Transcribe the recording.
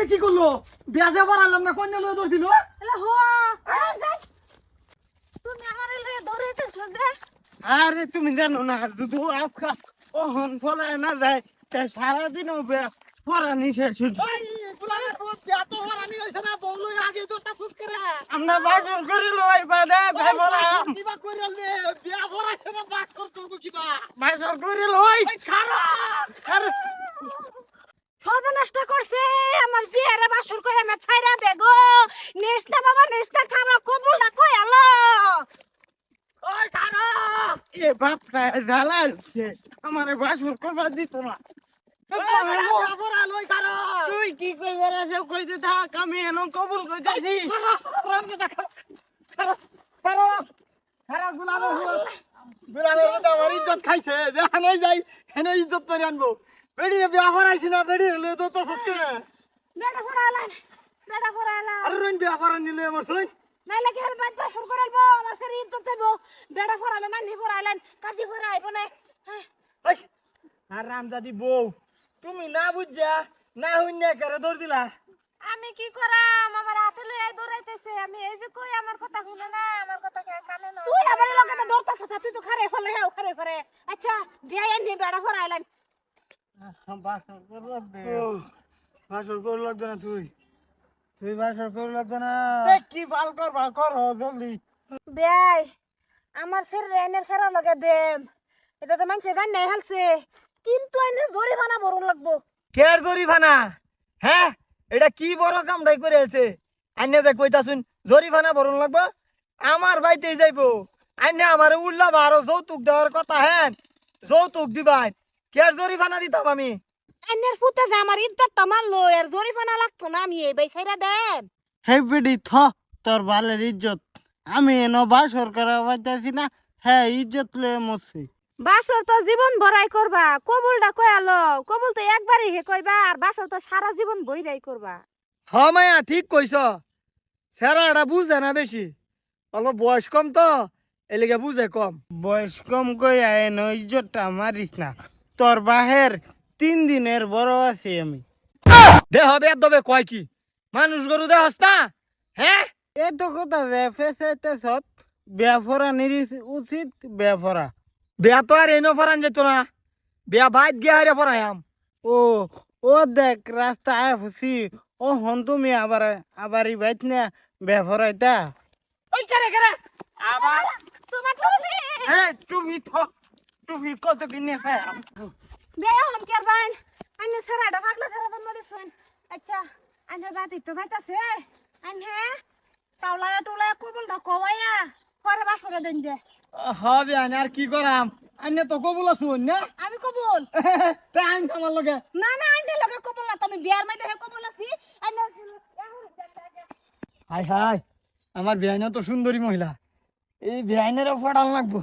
এটা কি করল? বিয়াজে বাড়ালাম না কন্যা লয়ে এই যাই। তুমি আমার লয়ে দৌড়াইতেছো যে। আরে তুমি জানো না দুধু আজকা ওহন ফলায় না যায় তাই শেষ। আগে দোস্তা সুট করে। আমরা বাসর করিল এবার ভাই বলাম কিবা করে রে বিয়া ভরাইছে না বাট কর করব কিবা। বাসর করিল ওই আরে সর্বনষ্ট করছে। আমার বিয়ারে বাসর করে আমি ছাইরা দে গো নেস্তা বাবা নেস্তা খারাপ কবুল না কই আলো? ওই খারা এ বাপটা জ্বালাচ্ছে আমার বাসর করবার দিত না। খারা তুই কি কইবার আছে কইতে থাক আমি এন কবুল কইতাছি ইজ্জত খাইছে। যেখানে যাই হেনে ইজ্জত করে আনব। বেড়ি বিয়া ভরাইছি না বেড়ি হলে তো তো সত্যি বেটা ফরাইলান বেটা ফরাইলান আর রইন বিয়া নিলে আমার সই নাইলে কি আর বাদ বাসর করাইবো আমার সারি ইজ্জত দেবো বেটা ফরাইলেন নানি ফরাইলেন কাজী ফরাইবো না? হ্যাঁ আর রামজাদি বউ তুমি না বুঝছা না হইনা করে দৌড় দিলা। আমি কি করাম আমার হাতে লইয়া দৌড়াইতেছে আমি এই যে কই আমার কথা শুনে না আমার কথা কে কানে না তুই আমার লগে তো দৌড়তাছ না, তুই তো খারে ফলে হেও খারে ফরে আচ্ছা বিয়া এনে বেড়া ফরাইলেন বাসর করবার দে ও বাসর করে লাগতো না তুই। তুই বাসর করে লাগতো না। কি বাল করবা কর জলদি। বেয়াই আমার স্যার এনের স্যার লগে দেম। এটা তো মানুষ জান নাই হালছে। কিন্তু এনে জরিমানা ভরুন লাগবো। কের জরিফানা হ্যাঁ এটা কি বড় কামটাই করে আছে? আইনে যে কইতা শুন জরিফানা ভরণ লাগবো? আমার বাড়িতেই যাইবো। আইনে আমার উল্লাবা আরও যৌতুক দেওয়ার কথা হ্যাঁ যৌতুক দিবাই। কের জরিফানা দিতাম আমি? এনের ফুতে যে আমার ইজ্জতটা মারলো এর জরিমানা লাগতো না আমি এই বাইসাইরা দেম হে বেডি থ তোর বালের ইজ্জত। আমি এন বাসর করা পাইতাছি না হ্যাঁ ইজ্জত লয়ে মরছি। বাসর তো জীবন ভরাই করবা কবুলটা কই আলো কবুল তো একবারই হে কইবা আর বাসর তো সারা জীবন বইরাই করবা। হ মায়া ঠিক কইছ। সেরা এটা বুঝে না বেশি। অলপ বয়স কম তো। এলিগে বুঝে কম। বয়স কম কই এন ইজ্জতটা মারিস না। তোর বাহের তিন দিনের বড় আছি আমি। দে হবে দবে কয় কি? মানুষ গরু দেহস না? হ্যাঁ এই তো কথা ফেসাইতে সত বেফরা নিরিস উচিত বেফরা বেয়া তো আর এনো ফরান যেত না। বেয়া বাইত গিয়া হারে ফরায়াম ও ও দেখ রাস্তা আয় ফুসি। ও হন তুমি আবার আবার ই বাইত না বেফরাইতা ওই করে করে? আবার? হ্যাঁ তুমি থ তুমি কত কিনে খায় বেয়া কে বাইন আন্নে সারাটা পাগলা সারা তো মরে শুন আচ্ছা আন্নে রাত তো যাইতাছে আন্নে টাউলায়া টুলায়া কবুলটা কওয়ায়া পরে বাসরে দেন যে। হবে আনে আর কি করাম? আনে তো কবুল আছুন না? আমি কবুল। তাই আইন আমার লগে। না না আন্নে লগে কবুল না তুমি বিয়ার মধ্যে হে কবুল আছি। হাই হাই আমার বেআইনা তো সুন্দরী মহিলা। এই বেআইনেরও ফটাল লাগবো